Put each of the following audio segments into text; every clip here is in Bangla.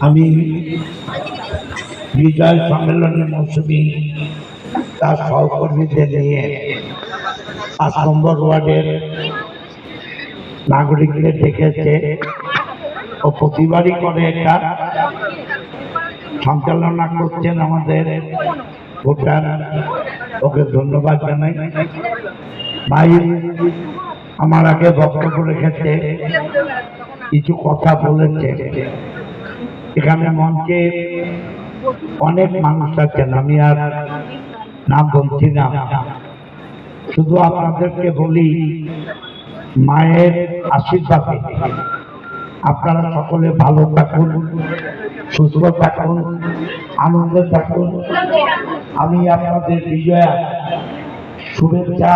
আমি বিজয় সম্মেলনের মৌসুমী তার সহকর্মীদের নিয়ে পাঁচ নম্বর ওয়ার্ডের নাগরিকদের ডেকেছে ও প্রতিবারই করে এটা। সঞ্চালনা করছেন আমাদের ভোটার। ওকে ধন্যবাদ জানাই। ভাই, আমার আগে বক্তব্য রেখেছে, কিছু কথা বলেছে। এখানে মঞ্চে অনেক মানুষ আছেন, আমি আর নাম বলছি না। শুধু আপনাদেরকে বলি, মায়ের আশীর্বাদে আপনারা সকলে ভালো থাকুন, সুস্থ থাকুন, আনন্দে থাকুন। আমি আপনাদের বিজয়া শুভেচ্ছা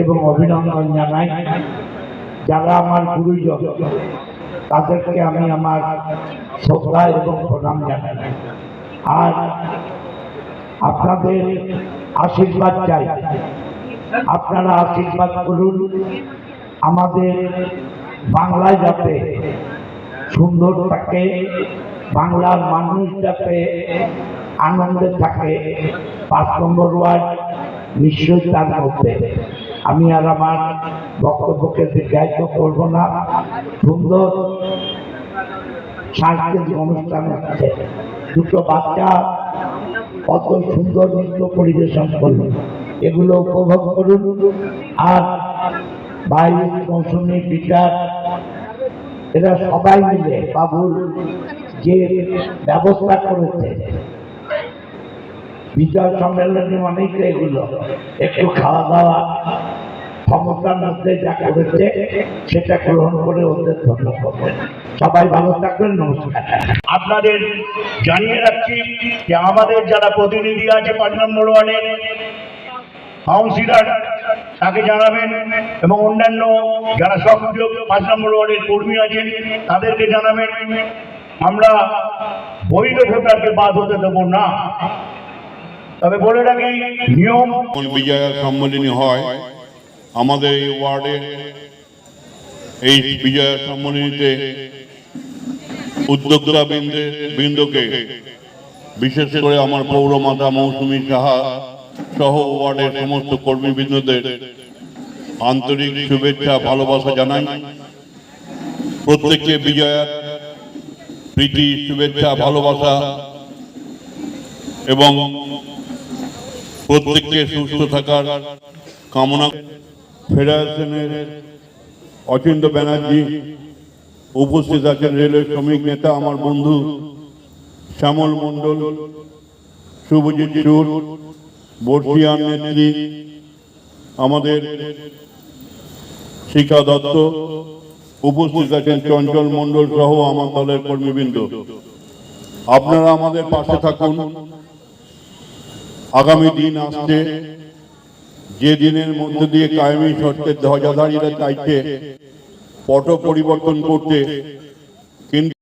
এবং অভিনন্দন জানাই। যারা আমার গুরুজন তাদেরকে আমি আমার শ্রদ্ধা এবং প্রণাম জানাই। আর আপনাদের আশীর্বাদ চাই। আপনারা আশীর্বাদ করুন। আমাদের বাংলায় যাতে সুন্দর থাকে, বাংলার মানুষ যাতে আনন্দে থাকে, পাঁচ নম্বর ওয়ার্ড নিশ্চয়ই তার মধ্যে। আমি আর আমার বক্তব্যকে দীর্ঘায়িত করব না। সুন্দর সাংস্কৃতিক অনুষ্ঠান হচ্ছে। দুটো বাচ্চা কত সুন্দর নৃত্য পরিবেশন করল। এগুলো উপভোগ করুন। আর বাইরে মৌসুমি বিচার এরা সবাই মিলে বাবুর যে ব্যবস্থা করেছে বিজয় সম্মেলনে অনেক এগুলো। একটু খাওয়া দাওয়া, ক্ষমতার মধ্যে যা করেছে, সেটা গ্রহণ করে ওদের ধন্যবাদ সবাই ভালো থাকবেন, নমস্কার। আপনাদের জানিয়ে রাখছি যে আমাদের যারা প্রতিনিধি আছে পাঁচ নম্বর ওয়ার্ডের কাউন্সিলর, তাকে জানাবেন এবং অন্যান্য যারা সংযোগ পাঁচ নম্বর ওয়ার্ডের কর্মী আছেন, তাদেরকে জানাবেন। আমরা বৈধ ভোটারকে বাদ হতে দেবো না। তবে বলে রাখি, নিয়ম যখন বিজয়া সম্মেলনী হয়। আমাদের এই ওয়ার্ডে এই বিজয়া সম্মেলনীতে উদ্যোক্তা বৃন্দে বৃন্দকে বিশেষ করে আমার পৌরমাতা মৌসুমী সাহা সহ ওয়ার্ডের সমস্ত কর্মীবৃন্দদের আন্তরিক শুভেচ্ছা, ভালোবাসা জানাই। প্রত্যেককে বিজয়ার প্রীতি, শুভেচ্ছা, ভালোবাসা এবং প্রত্যেককে সুস্থ থাকার কামনা ফেডারেশনের অচিন্ত ব্যানার্জি উপস্থিত আছেন রেলওয়ে শ্রমিক নেতা আমার বন্ধু শ্যামল মণ্ডল, শুভজিৎ সুর বর্ষিয়ান নেত্রী, আমাদের শিখা দত্ত উপস্থিত আছেন, চঞ্চল মণ্ডল সহ আমার দলের কর্মীবৃন্দ। আপনারা আমাদের পাশে থাকুন। আগামী দিন আসছে। যে দিনের মধ্যে দিয়ে কায়েমি শর্তের ধ্বজাধারীরা চাইছে পট পরিবর্তন করতে। কিন্তু